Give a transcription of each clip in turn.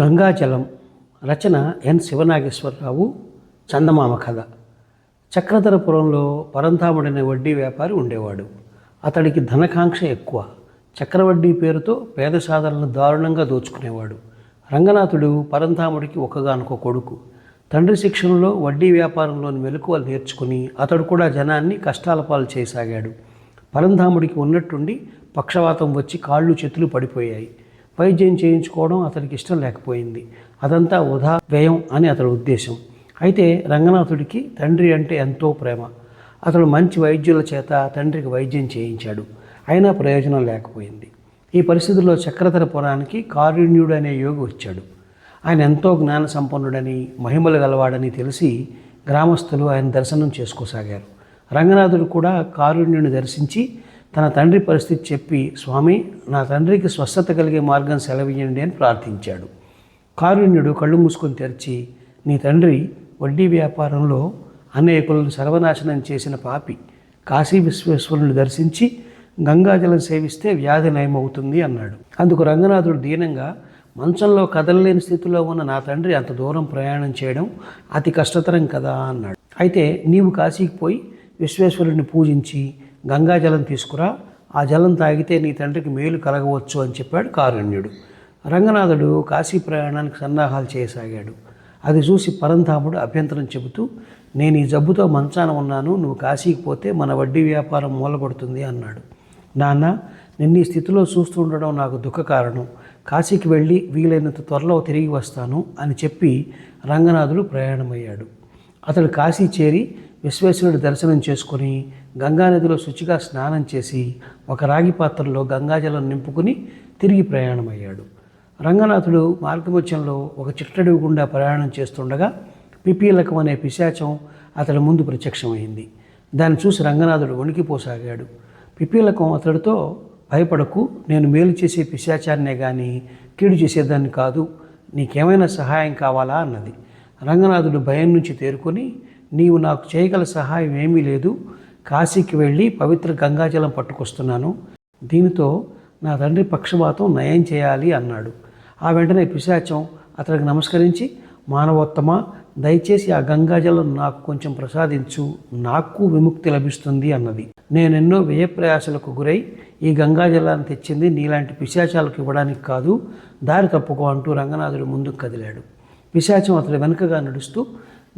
గంగాజలం రచన ఎన్ శివనాగేశ్వరరావు చందమామ కథ. చక్రధరపురంలో పరంధాముడనే వడ్డీ వ్యాపారి ఉండేవాడు. అతడికి ధనకాంక్ష ఎక్కువ. చక్రవడ్డీ పేరుతో పేద సాధనలను దారుణంగా దోచుకునేవాడు. రంగనాథుడు పరంధాముడికి ఒక్కగానొక కొడుకు. తండ్రి శిక్షణలో వడ్డీ వ్యాపారంలోని మెలకువలు నేర్చుకుని అతడు కూడా జనాన్ని కష్టాల పాలు చేయసాగాడు. పరంధాముడికి ఉన్నట్టుండి పక్షవాతం వచ్చి కాళ్ళు చేతులు పడిపోయాయి. వైద్యం చేయించుకోవడం అతనికి ఇష్టం లేకపోయింది. అదంతా వృధా వ్యయం అని అతడి ఉద్దేశం. అయితే రంగనాథుడికి తండ్రి అంటే ఎంతో ప్రేమ. అతడు మంచి వైద్యుల చేత తండ్రికి వైద్యం చేయించాడు. అయినా ప్రయోజనం లేకపోయింది. ఈ పరిస్థితుల్లో చక్రధర పురానికి కారుణ్యుడు అనే యోగి వచ్చాడు. ఆయన ఎంతో జ్ఞాన సంపన్నుడని మహిమలు గలవాడని తెలిసి గ్రామస్తులు ఆయన దర్శనం చేసుకోసాగారు. రంగనాథుడు కూడా కారుణ్యుని దర్శించి తన తండ్రి పరిస్థితి చెప్పి స్వామి నా తండ్రికి స్వస్థత కలిగే మార్గం సెలవియండి అని ప్రార్థించాడు. కారుణ్యుడు కళ్ళు మూసుకొని తెరిచి నీ తండ్రి వడ్డీ వ్యాపారంలో అనేకులను సర్వనాశనం చేసిన పాపి కాశీ విశ్వేశ్వరుని దర్శించి గంగాజలం సేవిస్తే వ్యాధి నయమవుతుంది అన్నాడు. అందుకు రంగనాథుడు దీనంగా మంచంలో కదలలేని స్థితిలో ఉన్న నా తండ్రి అంత దూరం ప్రయాణం చేయడం అతి కష్టతరం కదా అన్నాడు. అయితే నీవు కాశీకి పోయి విశ్వేశ్వరుడిని పూజించి గంగాజలం తీసుకురా ఆ జలం తాగితే నీ తండ్రికి మేలు కలగవచ్చు అని చెప్పాడు కారుణ్యుడు. రంగనాథుడు కాశీ ప్రయాణానికి సన్నాహాలు చేయసాగాడు. అది చూసి పరంధాముడు అభ్యంతరం చెబుతూ నేను ఈ జబ్బుతో మంచాన ఉన్నాను నువ్వు కాశీకి పోతే మన వడ్డీ వ్యాపారం మూలపడుతుంది అన్నాడు. నాన్న నిన్ను ఈ స్థితిలో చూస్తుండడం నాకు దుఃఖ కారణం. కాశీకి వెళ్ళి వీలైనంత త్వరలో తిరిగి వస్తాను అని చెప్పి రంగనాథుడు ప్రయాణమయ్యాడు. అతడు కాశీ చేరి విశ్వేశ్వరుడి దర్శనం చేసుకొని గంగానదిలో శుచిగా స్నానం చేసి ఒక రాగి పాత్రలో గంగాజలం నింపుకుని తిరిగి ప్రయాణమయ్యాడు. రంగనాథుడు మార్గమధ్యంలో ఒక చిట్టడివి గుండా ప్రయాణం చేస్తుండగా పిపీలకం అనే పిశాచం అతడి ముందు ప్రత్యక్షమైంది. దాన్ని చూసి రంగనాథుడు వణికిపోసాగాడు. పిపీలకం అతడితో భయపడకు నేను మేలు చేసే పిశాచాన్నే కానీ కీడు చేసేదాన్ని కాదు నీకేమైనా సహాయం కావాలా? అన్నది. రంగనాథుడు భయం నుంచి తేరుకొని నీవు నాకు చేయగల సహాయం ఏమీ లేదు. కాశీకి వెళ్ళి పవిత్ర గంగాజలం పట్టుకొస్తున్నాను. దీనితో నా తండ్రి పక్షపాతం నయం చేయాలి అన్నాడు. ఆ వెంటనే పిశాచం అతనికి నమస్కరించి మానవోత్తమ దయచేసి ఆ గంగాజలం నాకు కొంచెం ప్రసాదించు నాకు విముక్తి లభిస్తుంది అన్నది. నేనెన్నో వ్యయప్రయాసలకు గురై ఈ గంగాజలాన్ని తెచ్చింది నీలాంటి పిశాచాలకు ఇవ్వడానికి కాదు దారి తప్పుకో అంటూ రంగనాథుడు ముందుకు కదిలాడు. పిశాచం అతడి వెనుకగా నడుస్తూ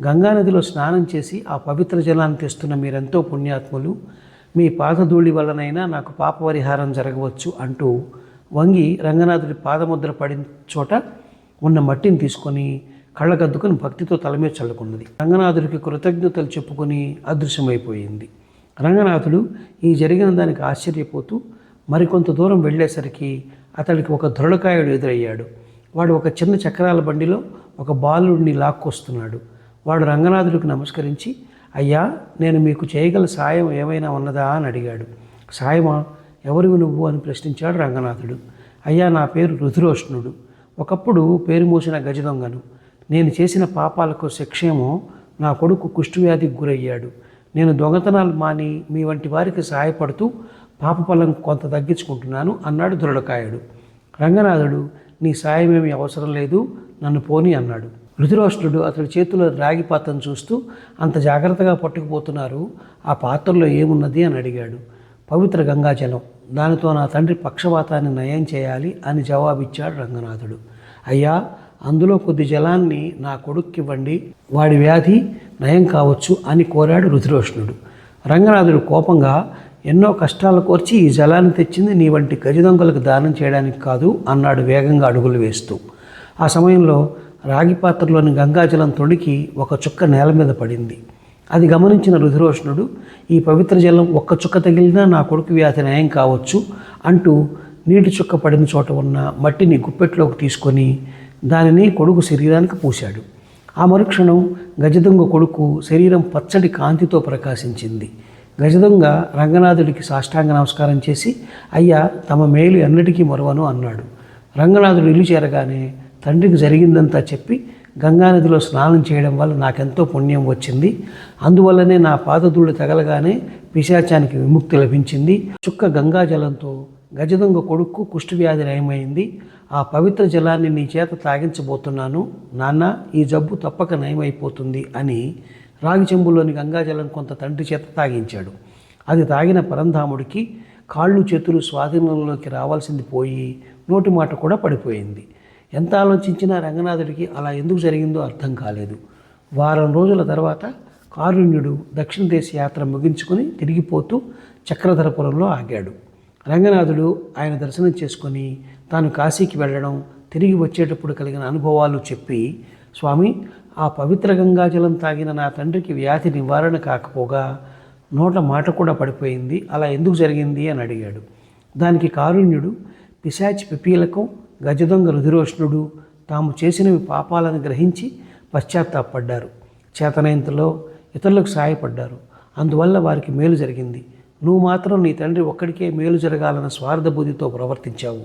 గంగానదిలో స్నానం చేసి ఆ పవిత్ర జలాన్ని తెస్తున్న మీరెంతో పుణ్యాత్ములు. మీ పాదధూళి వలనైనా నాకు పాప పరిహారం జరగవచ్చు అంటూ వంగి రంగనాథుడి పాదముద్ర పడిన చోట ఉన్న మట్టిని తీసుకొని కళ్ళగద్దుకుని భక్తితో తలమే చల్లుకున్నది. రంగనాథుడికి కృతజ్ఞతలు చెప్పుకొని అదృశ్యమైపోయింది. రంగనాథుడు ఈ జరిగిన దానికి ఆశ్చర్యపోతూ మరికొంత దూరం వెళ్ళేసరికి అతడికి ఒక దృఢకాయుడు ఎదురయ్యాడు. వాడు ఒక చిన్న చక్రాల బండిలో ఒక బాలుడిని లాక్కొస్తున్నాడు. వాడు రంగనాథుడికి నమస్కరించి అయ్యా నేను మీకు చేయగల సాయం ఏమైనా ఉన్నదా? అని అడిగాడు. సాయమా? ఎవరివి నువ్వు? అని ప్రశ్నించాడు రంగనాథుడు. అయ్యా నా పేరు రుధిరోష్ణుడు ఒకప్పుడు పేరు మోసిన గజదొంగను. నేను చేసిన పాపాలకు శిక్షేమో నా కొడుకు కుష్ఠవ్యాధికి గురయ్యాడు. నేను దొంగతనాలు మాని మీ వంటి వారికి సహాయపడుతూ పాప పొలం కొంత తగ్గించుకుంటున్నాను అన్నాడు దృఢకాయుడు రంగనాథుడు నీ సాయమేమి అవసరం లేదు. నన్ను పోని అన్నాడు. రుధిరోష్ణుడు అతడి చేతిలో రాగి పాత్రను చూస్తూ అంత జాగ్రత్తగా పట్టుకుపోతున్నారు ఆ పాత్రలో ఏమున్నది అని అడిగాడు. పవిత్ర గంగాజలం దానితో నా తండ్రి పక్షవాతాన్ని నయం చేయాలి అని జవాబిచ్చాడు రంగనాథుడు. అయ్యా అందులో కొద్ది జలాన్ని నా కొడుక్కివ్వండి వాడి వ్యాధి నయం కావచ్చు అని కోరాడు రుధిరోష్ణుడు. రంగనాథుడు కోపంగా ఎన్నో కష్టాలు కోర్చి ఈ జలాన్ని తెచ్చింది నీ వంటి గజదొంగలకు దానం చేయడానికి కాదు అన్నాడు వేగంగా అడుగులు వేస్తూ. ఆ సమయంలో రాగి పాత్రలోని గంగాజలం తొడికి ఒక చుక్క నేల మీద పడింది. అది గమనించిన రుధిరోషణుడు ఈ పవిత్ర జలం ఒక్క చుక్క తగిలినా నా కొడుకు వ్యాధి నయం కావచ్చు అంటూ నీటి చుక్క పడిన చోట ఉన్న మట్టిని గుప్పెట్లోకి తీసుకొని దానిని కొడుకు శరీరానికి పూశాడు. ఆ మరుక్షణం గజదొంగ కొడుకు శరీరం పచ్చడి కాంతితో ప్రకాశించింది. గజదొంగ రంగనాథుడికి సాష్టాంగ నమస్కారం చేసి అయ్యా తమ మేలు ఎన్నటికీ మరువను అన్నాడు. రంగనాథుడు ఇల్లు చేరగానే తండ్రికి జరిగిందంతా చెప్పి గంగానదిలో స్నానం చేయడం వల్ల నాకెంతో పుణ్యం వచ్చింది. అందువల్లనే నా పాదధూళి తగలగానే పిశాచానికి విముక్తి లభించింది. చుక్క గంగాజలంతో గజదొంగ కొడుకు కుష్ఠవ్యాధి నయమైంది. ఆ పవిత్ర జలాన్ని నీ చేత తాగించబోతున్నాను. నాన్న ఈ జబ్బు తప్పక నయమైపోతుంది అని రాగి చెంబులోని గంగాజలం కొంత తండ్రి చేత తాగించాడు. అది తాగిన పరంధాముడికి కాళ్ళు చేతులు స్వాధీనంలోకి రావాల్సింది పోయి నోటి మాట కూడా పడిపోయింది. ఎంత ఆలోచించినా రంగనాథుడికి అలా ఎందుకు జరిగిందో అర్థం కాలేదు. వారం రోజుల తర్వాత కారుణ్యుడు దక్షిణ దేశ యాత్ర ముగించుకొని తిరిగిపోతూ చక్రధరపురంలో ఆగాడు. రంగనాథుడు ఆయన దర్శనం చేసుకొని తాను కాశీకి వెళ్ళడం తిరిగి వచ్చేటప్పుడు కలిగిన అనుభవాలు చెప్పి స్వామి ఆ పవిత్ర గంగాజలం తాగిన నా తండ్రికి వ్యాధి నివారణ కాకపోగా నోట మాట కూడా పడిపోయింది. అలా ఎందుకు జరిగింది? అని అడిగాడు. దానికి కారుణ్యుడు పిశాచి పిపీలకం గజదొంగ రుధిరోష్ణుడు తాము చేసినవి పాపాలను గ్రహించి పశ్చాత్తాపడ్డారు. చేతనైంతలో ఇతరులకు సాయపడ్డారు. అందువల్ల వారికి మేలు జరిగింది. నువ్వు మాత్రం నీ తండ్రి ఒక్కడికే మేలు జరగాలన్న స్వార్థ బుద్ధితో ప్రవర్తించావు.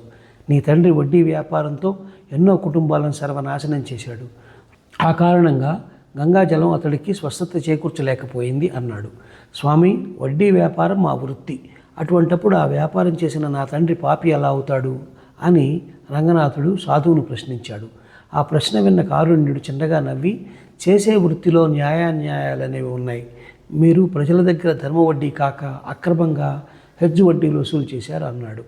నీ తండ్రి వడ్డీ వ్యాపారంతో ఎన్నో కుటుంబాలను సర్వనాశనం చేశాడు. ఆ కారణంగా గంగాజలం అతడికి స్వస్థత చేకూర్చలేకపోయింది అన్నాడు. స్వామి వడ్డీ వ్యాపారం మా వృత్తి. అటువంటప్పుడు ఆ వ్యాపారం చేసిన నా తండ్రి పాపి ఎలా అవుతాడు? అని రంగనాథుడు సాధువును ప్రశ్నించాడు. ఆ ప్రశ్న విన్న కారుణ్యుడు చిన్నగా నవ్వి చేసే వృత్తిలో న్యాయాన్యాయాలు అనేవి ఉన్నాయి. మీరు ప్రజల దగ్గర ధర్మ వడ్డీ కాక అక్రమంగా హెజ్జు వడ్డీలు వసూలు చేశారు అన్నాడు.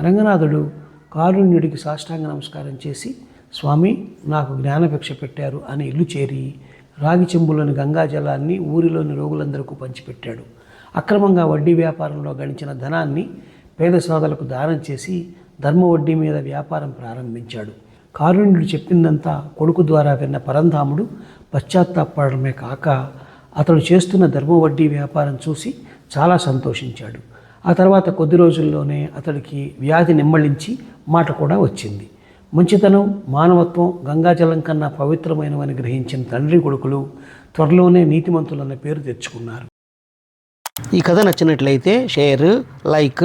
రంగనాథుడు కారుణ్యుడికి సాష్టాంగ నమస్కారం చేసి స్వామి నాకు జ్ఞానభిక్ష పెట్టారు అని ఇల్లు చేరి రాగి చెంబులోని గంగాజలాన్ని ఊరిలోని రోగులందరికీ పంచిపెట్టాడు. అక్రమంగా వడ్డీ వ్యాపారంలో గడించిన ధనాన్ని పేద సోదలకు దానం చేసి ధర్మ వడ్డీ మీద వ్యాపారం ప్రారంభించాడు. కారుణ్యుడు చెప్పిందంతా కొడుకు ద్వారా విన్న పరంధాముడు పశ్చాత్తాపడమే కాక అతడు చేస్తున్న ధర్మ వడ్డీ వ్యాపారం చూసి చాలా సంతోషించాడు. ఆ తర్వాత కొద్ది రోజుల్లోనే అతడికి వ్యాధి నిమ్మళించి మాట కూడా వచ్చింది. మంచితనం మానవత్వం గంగాజలం కన్నా పవిత్రమైనవని గ్రహించిన తండ్రి కొడుకులు త్వరలోనే నీతిమంతులన్న పేరు తెచ్చుకున్నారు. ఈ కథ నచ్చినట్లయితే షేర్ లైక్